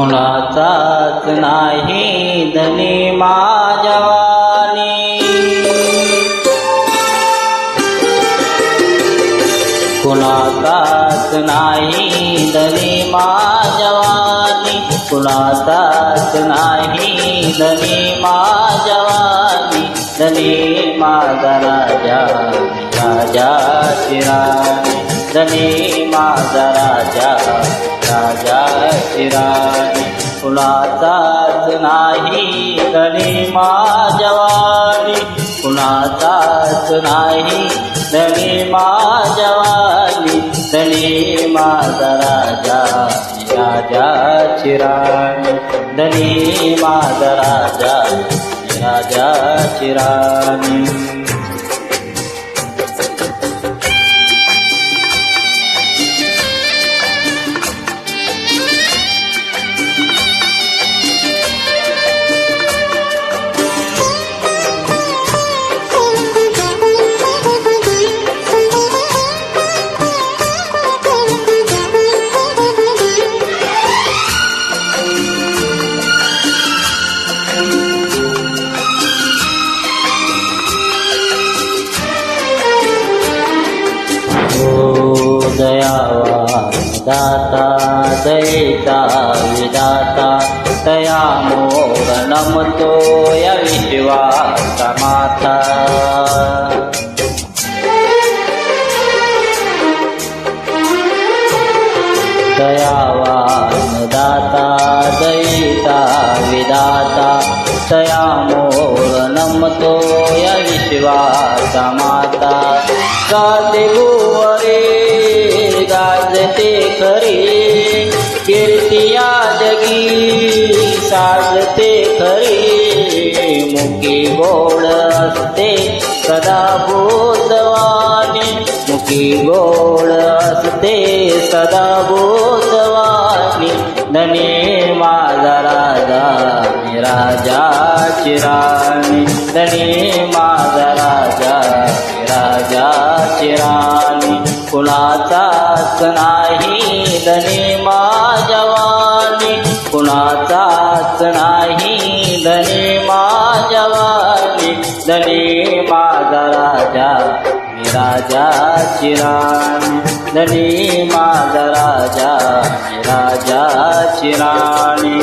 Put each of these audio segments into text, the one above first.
कुणाचाच नाही धनी माझवानी कुणाचाच नाही धनी माझवानी कुणाचाच नाही धनी माझवानी धनी माझा राजा राजा चिराणी धनी माझा राजा राजा राणी कुणाचाच नाही धनी माझवानी कुणाचाच नाही धनी माझवानी धनी माझा राजा राजा राणी धनी माझा राजा राजा राणी दाता दयिता विदाता तया मोर नमतो या विश्वाचा माता. दयावान दाता दयिता विदाता तया मोर नमतो या विश्वाचा माता का ते खरे कीर्तिया जगी साजते खरे मुखी गोड असते सदा बोधवाने. मुखी गोड असते सदा बोधवाने. धने माझा राजा मी राजा चिराणी धने माझा राजा राजा चिराणी कुणाचाच नाही धने माझवानी कुणाचाच नाही धने माझवानी धने माझा राजा मी राजा चिराणी धने माझा राजा मी राजा चिराणी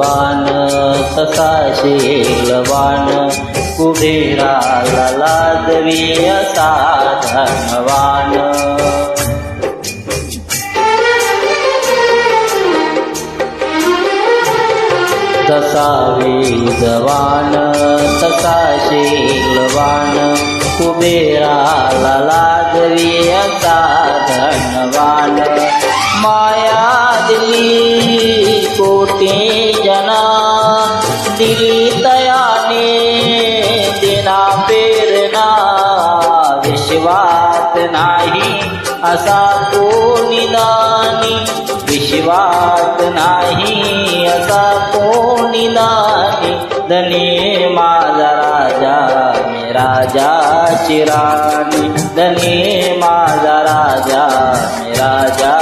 वेगवान तसा शीलवान कुबेराला लाजवी असा धनवान तसा वेदवान तसा शेलवान कुबेराला लाजवी असा धनवान माया विश्वात नाही असा तो निदानी विश्वात नाही असा तो निदानी धनी माझा राजा मी राजा चिराणी धनी माझा राजा मी राजा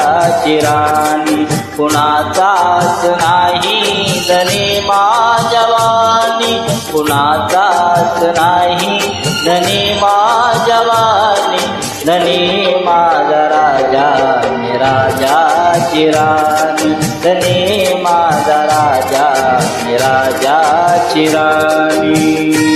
चिराणी कुणाचाच नाही धनी माझवानी कुणाचाच नाही धनी माझवानी धनी माझा राजा मी राजा चिराणी धनी माझा राजा मी राजा चिराणी